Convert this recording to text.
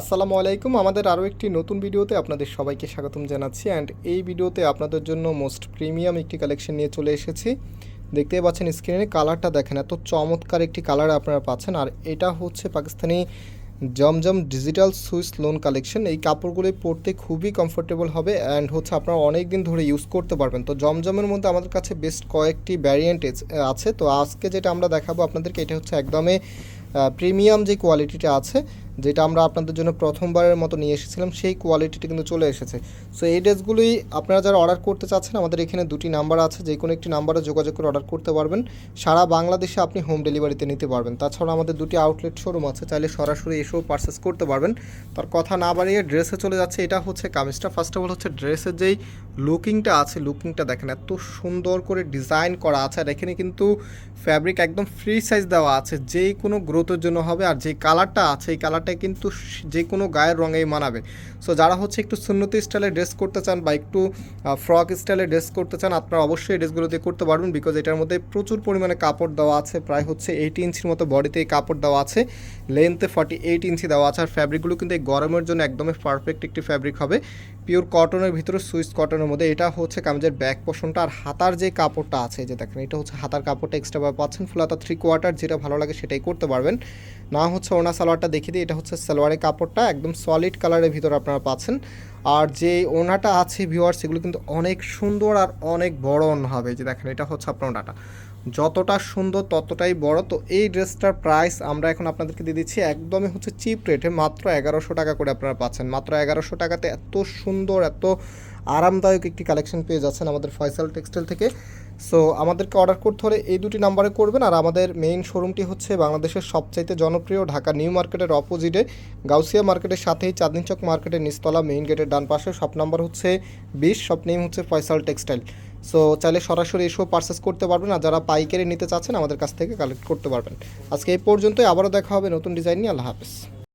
আসসালামু আলাইকুম। আমাদের আরও একটি নতুন ভিডিওতে আপনাদের সবাইকে স্বাগতম জানাচ্ছি। অ্যান্ড এই ভিডিওতে আপনাদের জন্য মোস্ট প্রিমিয়াম একটি কালেকশন নিয়ে চলে এসেছি। দেখতেই পাচ্ছেন স্ক্রিনে কালারটা দেখেন, এত চমৎকার একটি কালার আপনারা পাচ্ছেন। আর এটা হচ্ছে Pakistani Zamzam digital Swiss lawn collection. এই কাপড়গুলি পরতে খুবই কমফোর্টেবল হবে। অ্যান্ড হচ্ছে আপনারা অনেক দিন ধরে ইউজ করতে পারবেন। তো জমজমের মধ্যে আমাদের কাছে বেস্ট কয়েকটি ভ্যারিয়েন্ট আছে। তো আজকে যেটা আমরা দেখাবো আপনাদেরকে, এটা হচ্ছে একদমই প্রিমিয়াম যে কোয়ালিটিটা আছে যেটা আমরা আপনাদের জন্য প্রথমবারের মতো নিয়ে এসেছিলাম, সেই কোয়ালিটিটা কিন্তু চলে এসেছে। সো এই ড্রেসগুলি আপনারা যারা অর্ডার করতে চাচ্ছেন, আমাদের এখানে দুটি নাম্বার আছে, যে কোনো একটি নাম্বারে যোগাযোগ করে অর্ডার করতে পারবেন। সারা বাংলাদেশে আপনি হোম ডেলিভারিতে নিতে পারবেন। তাছাড়া আমাদের দুটি আউটলেট শোরুম আছে, চাইলে সরাসরি এসেও পারচেস করতে পারবেন। তার কথা না বাড়িয়ে ড্রেসে চলে যাচ্ছে, এটা হচ্ছে কামিজটা। ফার্স্ট অফ অল হচ্ছে ড্রেসের যেই লুকিংটা আছে লুকিংটা দেখেন, এত সুন্দর করে ডিজাইন করা আছে, আর এখানে কিন্তু ফ্যাব্রিক একদম ফ্রি সাইজ দেওয়া আছে। যেই কোনো গ্রোথের জন্য হবে, আর যেই কালারটা আছে, এই কালারটা কিন্তু স- যে কোনো গায়ের রঙেই মানাবে। সো যারা হচ্ছে একটু সুন্নতি স্টাইলে ড্রেস করতে চান বা একটু ফ্রক স্টাইলে ড্রেস করতে চান, আপনারা অবশ্যই এই ড্রেসগুলো দিয়ে করতে পারবেন বিকজ এটার মধ্যে প্রচুর পরিমাণে কাপড় দেওয়া আছে, প্রায় হচ্ছে এইট ইঞ্চির মতো বডিতে এই কাপড় দেওয়া আছে। লেন্থে ফর্টি এইট ইঞ্চি দেওয়া আছে। আর ফ্যাব্রিকগুলো কিন্তু এই গরমের জন্য একদমই পারফেক্ট একটি ফ্যাব্রিক হবে। পিওর কটনের ভিতরে সুইস কটনের মধ্যে এটা হচ্ছে কামিজের ব্যাক পোর্শনটা আর হাতার যে কাপড়টা আছে যে দেখেন, এটা হচ্ছে হাতার কাপড়টা এক্সট্রা পাচ্ছেন। ফুল হাতা থ্রি কোয়ার্টার যেটা ভালো লাগে সেটাই করতে পারবেন। না হচ্ছে ওনা সালোয়ারটা দেখিয়ে দিই এটা হচ্ছে সালোয়ারের কাপড়টা, একদম সলিড কালারের ভিতরে আপনারা পাচ্ছেন। আর যে ওনাটা আছে ভিউয়ার সেগুলো কিন্তু অনেক সুন্দর আর অনেক বড় ওনা হবে। যে দেখেন, এটা হচ্ছে আপনার ওনাটা। যতটা সুন্দর, ততটাই বড়। তো এই ড্রেসটার প্রাইস আমরা এখন আপনাদেরকে দিয়ে দিচ্ছি, একদমই হচ্ছে চিপ রেটে মাত্র এগারোশো টাকা করে আপনারা পাচ্ছেন। মাত্র এগারোশো টাকাতে এত সুন্দর, এত আরামদায়ক একটি কালেকশন পেয়ে যাচ্ছেন আমাদের ফয়সাল টেক্সটাইল থেকে। সো আমাদেরকে অর্ডার করতে হলে এই দুটি নাম্বারে করবেন। আর আমাদের মেইন শোরুমটি হচ্ছে বাংলাদেশের সবচাইতে জনপ্রিয় ঢাকা নিউ মার্কেটের অপোজিটে গাউসিয়া মার্কেটের সাথেই চাঁদনি চক মার্কেটের নিচতলা মেইন গেটের ডান পাশে। শপ নাম্বার হচ্ছে বিশ শপ নেম হচ্ছে ফয়সাল টেক্সটাইল সো চাইলে সরাসরি এসেও পারচেস করতে পারবেন। আর যারা পাইকারি নিতে চাচ্ছেন, আমাদের কাছ থেকে কালেক্ট করতে পারবেন। আজকে এই পর্যন্তই। আবারও দেখা হবে নতুন ডিজাইন নিয়ে। আল্লাহ হাফেজ।